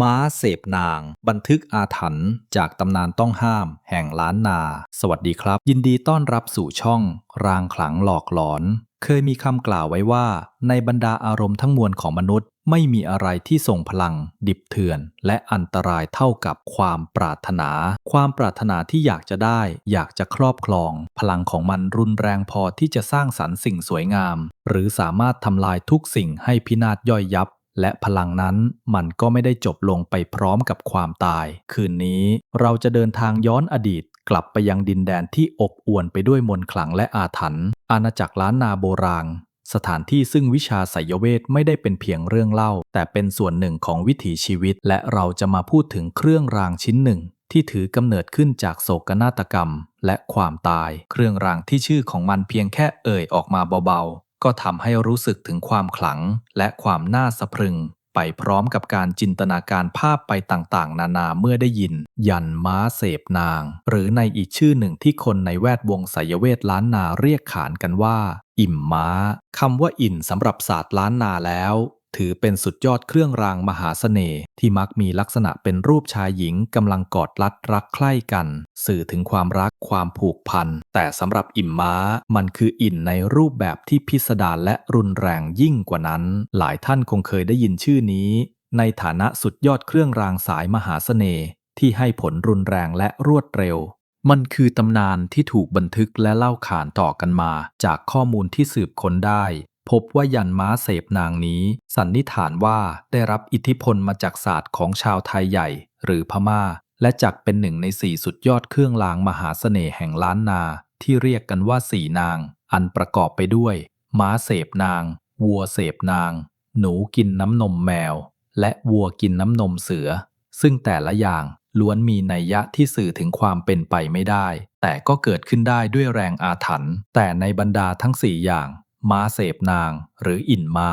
ม้าเสพนาง บันทึกอาถรรพ์จากตำนานต้องห้าม แห่งล้านนา สวัสดีครับ ยินดีต้อนรับสู่ช่อง รางขลังหลอกหลอน เคยมีคำกล่าวไว้ว่า ในบรรดาอารมณ์ทั้งมวลของมนุษย์ ไม่มีอะไรที่ส่งพลัง ดิบเถื่อน และอันตรายเท่ากับความปรารถนา ความปรารถนาที่อยากจะได้ อยากจะครอบครอง พลังของมันรุนแรงพอที่จะสร้างสรรค์สิ่งสวยงาม หรือสามารถทำลายทุกสิ่งให้พินาศย่อยยับ และพลังนั้นมันก็ไม่ได้จบลงไปพร้อมกับความตาย คืนนี้เราจะเดินทางย้อนอดีตกลับไปยังดินแดนที่อบอวลไปด้วยมนต์ขลังและอาถรรพ์อาณาจักรล้านนาโบราณสถานที่ซึ่งวิชาไสยเวทไม่ได้เป็นเพียงเรื่องเล่า แต่เป็นส่วนหนึ่งของวิถีชีวิต และเราจะมาพูดถึงเครื่องรางชิ้นหนึ่ง ที่ถือกำเนิดขึ้นจากโศกนาฏกรรม และความตาย เครื่องรางที่ชื่อของมันเพียงแค่เอ่ยออกมาเบาๆ ก็ทำให้รู้สึกถึงความขลังและความน่าสะพรึง ไปพร้อมกับการจินตนาการภาพไปต่างๆ นานาเมื่อได้ยิน ยันม้าเสพนาง หรือในอีกชื่อหนึ่งที่คนในแวดวงสายเวทล้านนาเรียกขานกันว่า อิ่มม้าคำว่าอิ่นสำหรับศาสตร์ล้านนาแล้ว ถือเป็นสุดยอดเครื่องรางมหาเสน่ห์ที่มักมีลักษณะเป็นรูปชายหญิงกำลังกอดรัดรักใคร่กัน สื่อถึงความรักความผูกพัน แต่สำหรับอิ่มม้ามันคืออิ่นในรูปแบบที่พิสดารและรุนแรงยิ่งกว่านั้น หลายท่านคงเคยได้ยินชื่อนี้ ในฐานะสุดยอดเครื่องรางสายมหาเสน่ห์ที่ให้ผลรุนแรงและรวดเร็วมันคือตำนานที่ถูกบันทึกและเล่าขานต่อกันมา จากข้อมูลที่สืบค้นได้ พบว่ายันม้าเสพนางนี้ สันนิษฐานว่าได้รับอิทธิพลมาจากศาสตร์ของชาวไทยใหญ่ หรือพม่า และจักเป็นหนึ่งในสี่สุดยอดเครื่องรางมหาเสน่ห์แห่งล้านนา ที่เรียกกันว่าสี่นาง อันประกอบไปด้วย ม้าเสพนาง วัวเสพนาง หนูกินน้ำนมแมว และวัวกินน้ำนมเสือ ซึ่งแต่ละอย่างล้วนมีนัยยะที่สื่อถึงความเป็นไปไม่ได้ แต่ก็เกิดขึ้นได้ด้วยแรงอาถรรพ์แต่ในบรรดาทั้งสี่อย่าง ม้าเสพนางหรืออิ่นม้า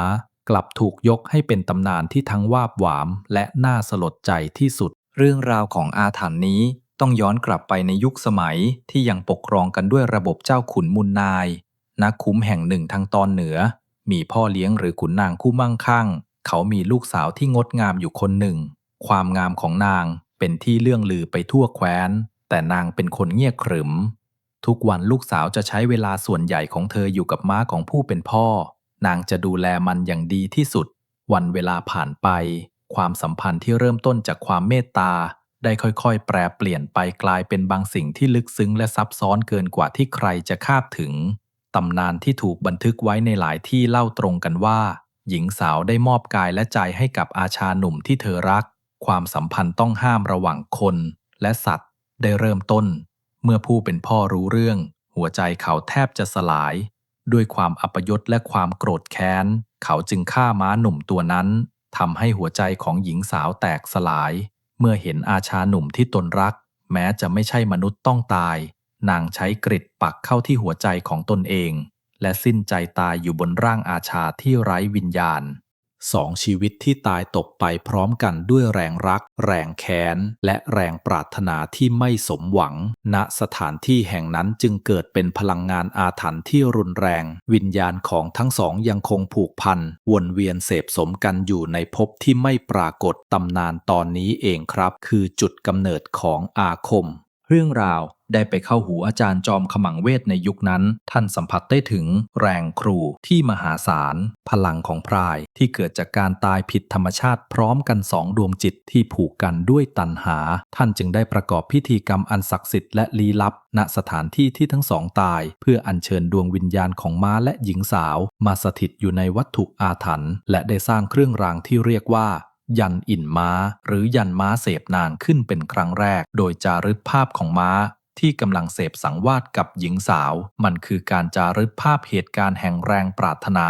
กลับถูกยกให้เป็นตำนานที่ทั้งวาบหวามและน่าสลดใจที่สุด เรื่องราวของอาถรรพ์นี้ต้องย้อนกลับไปในยุคสมัยที่ยังปกครองกันด้วยระบบเจ้าขุนมุนนายนักคุ้มแห่งหนึ่งทางตอนเหนือ มีพ่อเลี้ยงหรือขุนนางคู่มั่งคั่ง เขามีลูกสาวที่งดงามอยู่คนหนึ่ง ความงามของนางเป็นที่เรื่องลือไปทั่วแคว้น แต่นางเป็นคนเงียบขรึม ทุกวันลูกสาวจะใช้เวลาส่วนใหญ่ของเธออยู่กับม้าของผู้เป็นพ่อ นางจะดูแลมันอย่างดีที่สุด วันเวลาผ่านไป ความสัมพันธ์ที่เริ่มต้นจากความเมตตา ได้ค่อยๆ แปรเปลี่ยนไปกลายเป็นบางสิ่งที่ลึกซึ้งและซับซ้อนเกินกว่าที่ใครจะคาดถึง ตำนานที่ถูกบันทึกไว้ในหลายที่เล่าตรงกันว่า หญิงสาวได้มอบกายและใจให้กับอาชาหนุ่มที่เธอรัก ความสัมพันธ์ต้องห้ามระหว่างคน และสัตว์ ได้เริ่มต้น เมื่อผู้เป็นพ่อรู้เรื่อง หัวใจเขาแทบจะสลาย ด้วยความอัปยศและความโกรธแค้น เขาจึงฆ่าม้าหนุ่มตัวนั้นทำให้หัวใจของหญิงสาวแตกสลาย เมื่อเห็นอาชาหนุ่มที่ตนรัก แม้จะไม่ใช่มนุษย์ต้องตาย นางใช้กริดปักเข้าที่หัวใจของตนเอง และสิ้นใจตายอยู่บนร่างอาชาที่ไร้วิญญาณ สองชีวิตที่ตายตกไปพร้อมกันด้วยแรงรัก แรงแค้น และแรงปรารถนาที่ไม่สมหวัง ณสถานที่แห่งนั้นจึงเกิดเป็นพลังงานอาถรรพ์ที่รุนแรง วิญญาณของทั้งสองยังคงผูกพัน วนเวียนเสพสมกันอยู่ในภพที่ไม่ปรากฏตำนานตอนนี้เองครับ คือจุดกำเนิดของอาคม เรื่องราวได้ไปเข้าหูอาจารย์จอมขมังเวทในยุคนั้น ท่านสัมผัสได้ถึงแรงครูที่มหาศาล พลังของพรายที่เกิดจากการตายผิดธรรมชาติพร้อมกันสองดวงจิตที่ผูกกันด้วยตัณหา ท่านจึงได้ประกอบพิธีกรรมอันศักดิ์สิทธิ์และลี้ลับ ณสถานที่ที่ทั้งสองตาย เพื่ออัญเชิญดวงวิญญาณของม้าและหญิงสาว มาสถิตอยู่ในวัตถุอาถรรพ์และได้สร้างเครื่องรางที่เรียกว่า ยันอิ่นม้า หรือยันม้าเสพนางขึ้นเป็นครั้งแรก โดยจารึกภาพของม้า ที่กำลังเสพสังวาสกับหญิงสาว มันคือการจารึกภาพเหตุการณ์แห่งแรงปรารถนา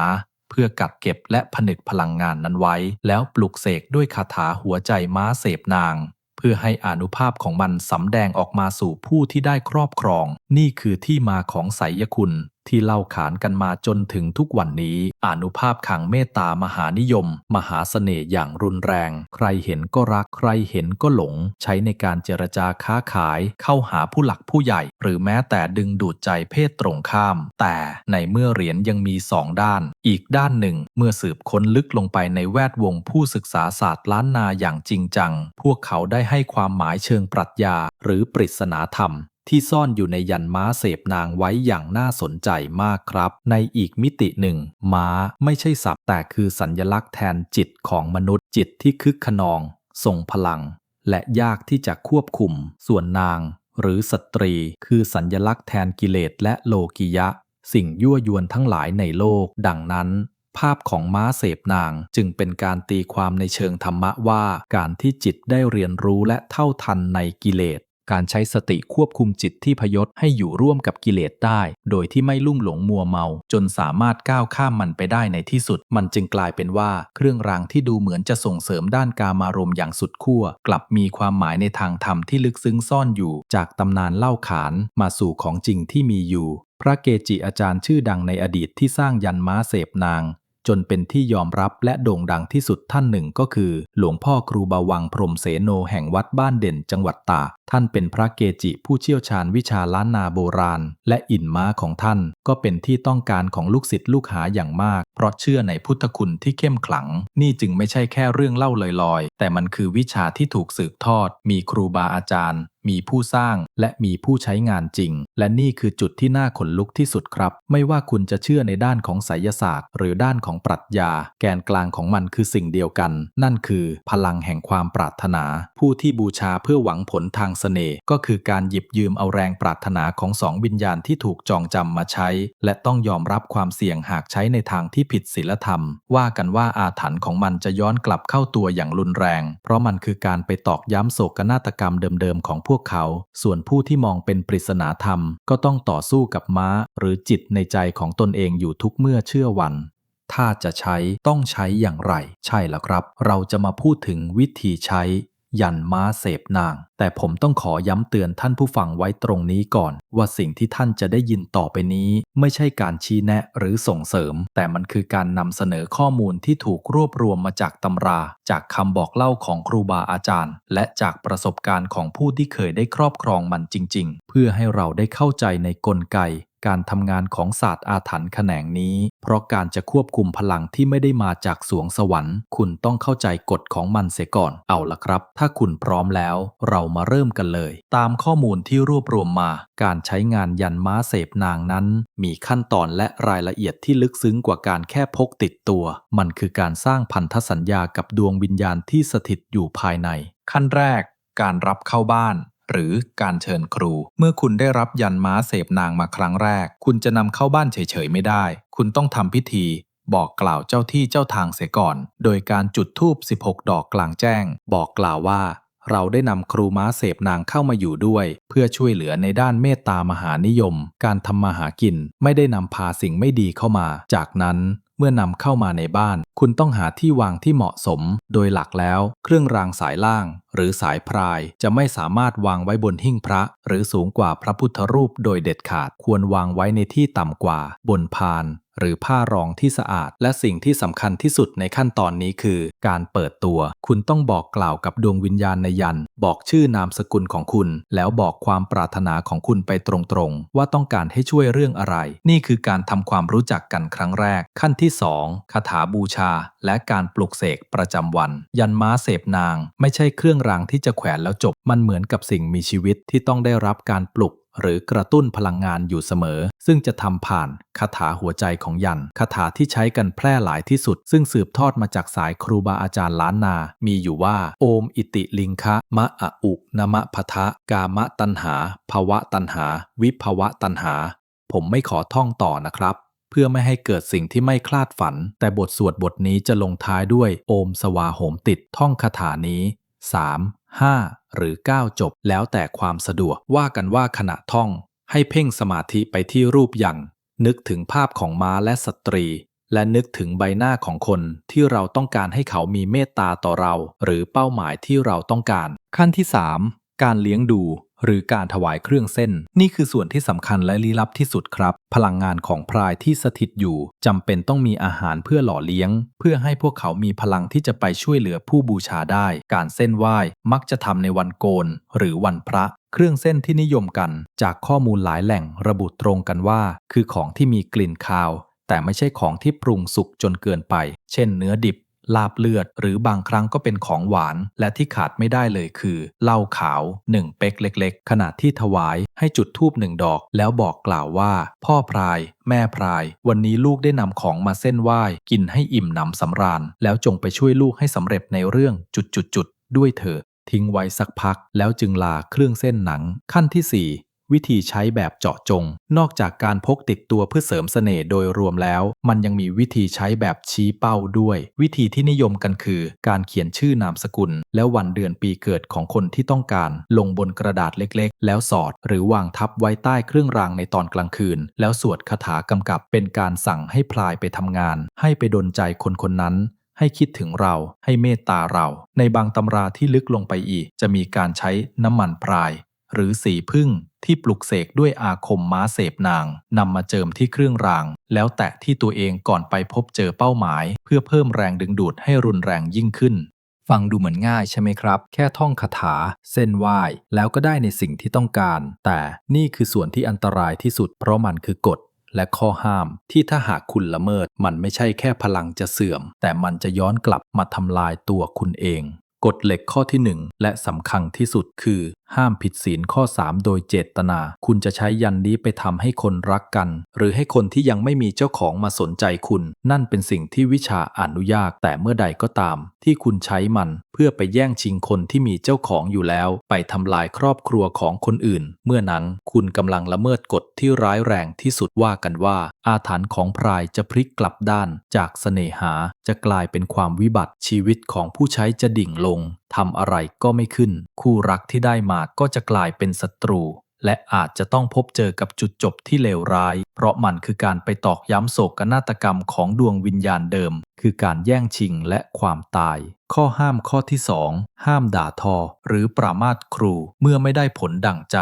เพื่อกักเก็บและผนึกพลังงานนั้นไว้ แล้วปลุกเสกด้วยคาถาหัวใจม้าเสพนาง เพื่อให้อานุภาพของมันสำแดงออกมาสู่ผู้ที่ได้ครอบครอง นี่คือที่มาของไสยคุณที่เล่าขานกันมาจนถึงทุกวันนี้ อนุภาพขังเมตตามหานิยม มหาเสน่ห์อย่างรุนแรง ใครเห็นก็รักใครเห็นก็หลง ใช้ในการเจรจาค้าขาย เข้าหาผู้หลักผู้ใหญ่ หรือแม้แต่ดึงดูดใจเพศตรงข้าม แต่ในเมื่อเหรียญยังมีสองด้าน อีกด้านหนึ่ง เมื่อสืบค้นลึกลงไปในแวดวงผู้ศึกษาศาสตร์ล้านนาอย่างจริงจัง พวกเขาได้ให้ความหมายเชิงปรัชญา หรือปริศนาธรรม ที่ซ่อนอยู่ในยันม้าเสพนางไว้อย่างน่าสนใจมากครับ ในอีกมิติหนึ่ง ม้าไม่ใช่สัตว์แต่คือสัญญลักษณ์แทนจิตของมนุษย์จิตที่คึกขนอง ทรงพลัง และยากที่จะควบคุม ส่วนนาง หรือสตรี คือสัญญลักษณ์แทนกิเลสและโลกิยะ สิ่งยั่วยวนทั้งหลายในโลก ดังนั้นภาพของม้าเสพนางจึงเป็นการตีความในเชิงธรรมะว่า การที่จิตได้เรียนรู้และเท่าทันในกิเลส การใช้สติควบคุมจิตที่พยศให้อยู่ร่วมกับกิเลสได้ โดยที่ไม่ลุ่มหลงมัวเมา จนสามารถก้าวข้ามมันไปได้ในที่สุด มันจึงกลายเป็นว่าเครื่องรางที่ดูเหมือนจะส่งเสริมด้านกามารมณ์อย่างสุดขั้วกลับมีความหมายในทางธรรมที่ลึกซึ้งซ่อนอยู่ จากตำนานเล่าขานมาสู่ของจริงที่มีอยู่ พระเกจิอาจารย์ชื่อดังในอดีตที่สร้างยันม้าเสพนาง จนเป็นที่ยอมรับและโด่งดังที่สุดท่านหนึ่งก็คือ หลวงพ่อครูบาวังพรมเสโนแห่งวัดบ้านเด่นจังหวัดตากท่านเป็นพระเกจิผู้เชี่ยวชาญวิชาล้านนาโบราณ และอินม้าของท่าน ก็เป็นที่ต้องการของลูกศิษย์ลูกหาอย่างมาก เพราะเชื่อในพุทธคุณที่เข้มขลัง นี่จึงไม่ใช่แค่เรื่องเล่าลอยๆ แต่มันคือวิชาที่ถูกสืบทอด มีครูบาอาจารย์มีผู้สร้างและมีผู้ใช้งานจริง และนี่คือจุดที่น่าขนลุกที่สุดครับ ไม่ว่าคุณจะเชื่อในด้านของไสยศาสตร์ หรือด้านของปรัชญา แกนกลางของมันคือสิ่งเดียวกัน นั่นคือพลังแห่งความปรารถนา ผู้ที่บูชาเพื่อหวังผลทางเสน่ห์ก็คือการหยิบยืมเอาแรงปรารถนาของสองวิญญาณที่ถูกจองจำมาใช้ และต้องยอมรับความเสี่ยงหากใช้ในทางที่ผิดศีลธรรม ว่ากันว่าอาถรรพ์ของมันจะย้อนกลับเข้าตัวอย่างรุนแรง เพราะมันคือการไปตอกย้ำโศกนาฏกรรมเดิมๆของพวกเขา ส่วนผู้ที่มองเป็นปริศนาธรรม ก็ต้องต่อสู้กับม้า หรือจิตในใจของตนเองอยู่ทุกเมื่อเชื่อวัน ถ้าจะใช้ต้องใช้อย่างไร ใช่แล้วครับ เราจะมาพูดถึงวิธีใช้ ยันม้าเสพนาง แต่ผมต้องขอย้ำเตือนท่านผู้ฟังไว้ตรงนี้ก่อน ว่าสิ่งที่ท่านจะได้ยินต่อไปนี้ ไม่ใช่การชี้แนะหรือส่งเสริม แต่มันคือการนำเสนอข้อมูลที่ถูกรวบรวมมาจากตำรา จากคำบอกเล่าของครูบาอาจารย์ และจากประสบการณ์ของผู้ที่เคยได้ครอบครองมันจริง ๆ เพื่อให้เราได้เข้าใจในกลไก การทำงานของศาสตร์อาถรรพ์แขนงนี้ เพราะการจะควบคุมพลังที่ไม่ได้มาจากสวงสวรรค์ คุณต้องเข้าใจกฎของมันเสียก่อน เอาละครับ ถ้าคุณพร้อมแล้ว เรามาเริ่มกันเลย ตามข้อมูลที่รวบรวมมา การใช้งานยันม้าเสพนางนั้น มีขั้นตอนและรายละเอียดที่ลึกซึ้งกว่าการแค่พกติดตัว มันคือการสร้างพันธสัญญากับดวงวิญญาณที่สถิตอยู่ภายใน ขั้นแรก การรับเข้าบ้าน หรือการเชิญครู เมื่อคุณได้รับยันม้าเสพนางมาครั้งแรก คุณจะนำเข้าบ้านเฉยๆไม่ได้ คุณต้องทำพิธี บอกกล่าวเจ้าที่เจ้าทางเสียก่อน โดยการจุดธูป 16 ดอกกลางแจ้ง บอกกล่าวว่า เราได้นำครูม้าเสพนางเข้ามาอยู่ด้วย เพื่อช่วยเหลือในด้านเมตตามหานิยม การทำมาหากินไม่ได้นำพาสิ่งไม่ดีเข้ามา จากนั้น เมื่อนำเข้ามาในบ้าน คุณต้องหาที่วางที่เหมาะสม โดยหลักแล้ว เครื่องรางสายล่าง หรือสายพรายจะไม่สามารถวางไว้บนหิ้งพระ หรือสูงกว่าพระพุทธรูปโดยเด็ดขาดควรวางไว้ในที่ต่ำกว่า บนพาน หรือผ้ารองที่สะอาด และสิ่งที่สำคัญที่สุดในขั้นตอนนี้คือ การเปิดตัว คุณต้องบอกกล่าวกับดวงวิญญาณในยัน บอกชื่อนามสกุลของคุณ แล้วบอกความปรารถนาของคุณไปตรงๆ ว่าต้องการให้ช่วยเรื่องอะไร นี่คือการทำความรู้จักกันครั้งแรก ขั้นที่ 2 คาถาบูชา และการปลุกเสกประจำวัน ยันม้าเสพนาง ไม่ใช่เครื่องรางที่จะแขวนแล้วจบ มันเหมือนกับสิ่งมีชีวิตที่ต้องได้รับการปลุก หรือกระตุ้นพลังงานอยู่เสมอ ซึ่งจะทำผ่านคาถาหัวใจของยันคาถาที่ใช้กันแพร่หลายที่สุด ซึ่งสืบทอดมาจากสายครูบาอาจารย์ล้านนา มีอยู่ว่า โอมอิติลิงคะมะอะอุนมะพะทะ กามะตันหาภวะตันหา วิภวะตันหา ผมไม่ขอท่องต่อนะครับเพื่อไม่ให้เกิดสิ่งที่ไม่คลาดฝัน แต่บทสวดบทนี้จะลงท้ายด้วยโอมสวาโหมติดท่องคาถานี้ 3 5 หรือ 9 จบแล้วแต่ความสะดวกว่ากันว่าขณะท่อง ให้เพ่งสมาธิไปที่รูปยังนึกถึงภาพของม้าและสตรี และนึกถึงใบหน้าของคนที่เราต้องการให้เขามีเมตตาต่อเรา หรือเป้าหมายที่เราต้องการ ขั้นที่ 3 การเลี้ยงดู หรือการถวายเครื่องเส้น นี่คือส่วนที่สำคัญและลี้ลับที่สุดครับ พลังงานของพรายที่สถิตอยู่จำเป็นต้องมีอาหารเพื่อหล่อเลี้ยง เพื่อให้พวกเขามีพลังที่จะไปช่วยเหลือผู้บูชาได้ การเส้นไหว้มักจะทำในวันโกน หรือวันพระเครื่องเส้นที่นิยมกัน จากข้อมูลหลายแหล่งระบุตรงกันว่า คือของที่มีกลิ่นคาว แต่ไม่ใช่ของที่ปรุงสุกจนเกินไป เช่น เนื้อดิบ ลาบเลือด หรือบางครั้งก็เป็นของหวาน และที่ขาดไม่ได้เลยคือเหล้าขาว1เป๊กเล็ก ๆ ขณะที่ถวายให้จุดธูปหนึ่งดอก แล้วบอกกล่าวว่า พ่อพราย แม่พราย วันนี้ลูกได้นำของมาเส้นไหว้กินให้อิ่มหนำสำราญ แล้วจงไปช่วยลูกให้สำเร็จในเรื่องจุดๆๆด้วยเถิดทิ้งไว้สักพักแล้วจึงลาเครื่องเส้นหนัง ขั้นที่ 4 วิธีใช้แบบเจาะจง นอกจากการพกติดตัวเพื่อเสริมเสน่ห์โดยรวมแล้ว มันยังมีวิธีใช้แบบชี้เป้าด้วย วิธีที่นิยมกันคือ การเขียนชื่อนามสกุล และวันเดือนปีเกิดของคนที่ต้องการ ลงบนกระดาษเล็กๆ แล้วสอด หรือวางทับไว้ใต้เครื่องรางในตอนกลางคืน แล้วสวดคาถากำกับเป็นการสั่งให้พลายไปทำงาน ให้ไปดนใจคนคนนั้นให้คิดถึงเราให้เมตตาเรา ในบางตำราที่ลึกลงไปอีก จะมีการใช้น้ำมันพราย หรือสีพึ่งที่ปลุกเสกด้วยอาคมม้าเสพนางนำมาเจิมที่เครื่องราง แล้วแตะที่ตัวเองก่อนไปพบเจอเป้าหมาย เพื่อเพิ่มแรงดึงดูดให้รุนแรงยิ่งขึ้น ฟังดูเหมือนง่ายใช่ไหมครับ แค่ท่องคาถา เส้นไหว้แล้วก็ได้ในสิ่งที่ต้องการ แต่นี่คือส่วนที่อันตรายที่สุด เพราะมันคือกฎและข้อห้ามที่ถ้าหากคุณละเมิด มันไม่ใช่แค่พลังจะเสื่อม แต่มันจะย้อนกลับมาทำลายตัวคุณเองกฎเหล็กข้อที่ 1 และสำคัญที่สุดคือ ห้ามผิดศีลข้อ 3 โดยเจตนา คุณจะใช้ยันนี้ไปทำให้คนรักกัน หรือให้คนที่ยังไม่มีเจ้าของมาสนใจคุณ นั่นเป็นสิ่งที่วิชาอนุญาตแต่เมื่อใดก็ตาม ที่คุณใช้มัน เพื่อไปแย่งชิงคนที่มีเจ้าของอยู่แล้ว ไปทำลายครอบครัวของคนอื่น เมื่อนั้นคุณกำลังละเมิดกฎที่ร้ายแรงที่สุดว่ากันว่า อาถรรพ์ของพรายจะพลิกกลับด้าน จากเสน่หาจะกลายเป็นความวิบัติชีวิตของผู้ใช้จะดิ่งลง ทำอะไรก็ไม่ขึ้น คู่รักที่ได้มาก็จะกลายเป็นศัตรู และอาจจะต้องพบเจอกับจุดจบที่เลวร้าย เพราะมันคือการไปตอกย้ำโศกนาฏกรรมของดวงวิญญาณเดิม คือการแย่งชิงและความตาย ข้อห้ามข้อที่ 2 ห้ามด่าทอ หรือปรามาทครูเมื่อไม่ได้ผลดั่งใจ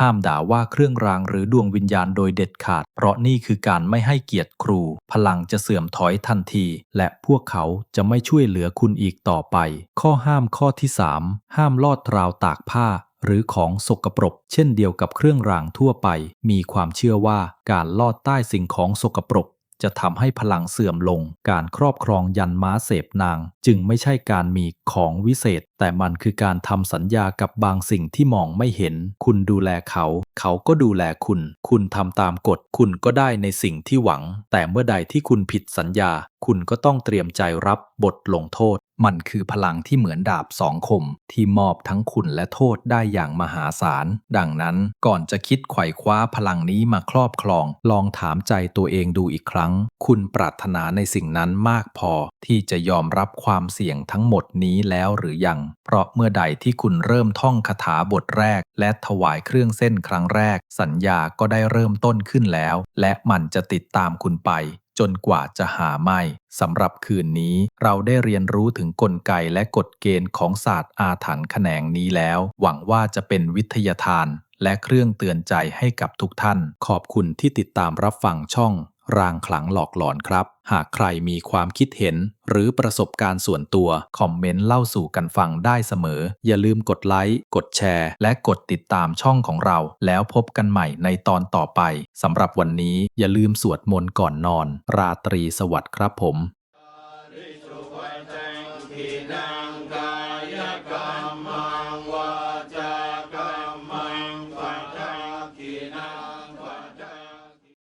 ห้ามด่าว่าเครื่องรางหรือดวงวิญญาณโดยเด็ดขาด เพราะนี่คือการไม่ให้เกียรติครู พลังจะเสื่อมถอยทันที และพวกเขาจะไม่ช่วยเหลือคุณอีกต่อไป ข้อห้ามข้อที่ 3 ห้ามลอดราวตากผ้าหรือของสกปรก เช่นเดียวกับเครื่องรางทั่วไป มีความเชื่อว่าการลอดใต้สิ่งของสกปรก จะทำให้พลังเสื่อมลง การครอบครองยันม้าเสพนาง จึงไม่ใช่การมีของวิเศษ แต่มันคือการทำสัญญากับบางสิ่งที่มองไม่เห็น คุณดูแลเขา เขาก็ดูแลคุณ คุณทำตามกฎ คุณก็ได้ในสิ่งที่หวัง แต่เมื่อใดที่คุณผิดสัญญา คุณก็ต้องเตรียมใจรับบทลงโทษ มันคือพลังที่เหมือนดาบสองคม ที่มอบทั้งคุณและโทษได้อย่างมหาศาล ดังนั้นก่อนจะคิดไขว่คว้าพลังนี้มาครอบครอง ลองถามใจตัวเองดูอีกครั้ง คุณปรารถนาในสิ่งนั้นมากพอ ที่จะยอมรับความเสี่ยงทั้งหมดนี้แล้วหรือยังเพราะเมื่อใดที่คุณเริ่มท่องคาถาบทแรก และถวายเครื่องเส้นครั้งแรก สัญญาก็ได้เริ่มต้นขึ้นแล้ว และมันจะติดตามคุณไป จนกว่าจะหาไม่สำหรับคืนนี้เราได้เรียนรู้ถึงกลไกและกฎเกณฑ์ของศาสตร์อาถรรพ์แขนงนี้แล้ว หวังว่าจะเป็นวิทยาทานและเครื่องเตือนใจให้กับทุกท่าน ขอบคุณที่ติดตามรับฟังช่อง รางขลังหลอกหลอนครับ หากใครมีความคิดเห็น หรือประสบการณ์ส่วนตัว คอมเมนต์เล่าสู่กันฟังได้เสมอ อย่าลืมกดไลค์ กดแชร์ และกดติดตามช่องของเรา แล้วพบกันใหม่ในตอนต่อไปสำหรับวันนี้อย่าลืมสวดมนต์ก่อนนอน ราตรีสวัสดิ์ครับผม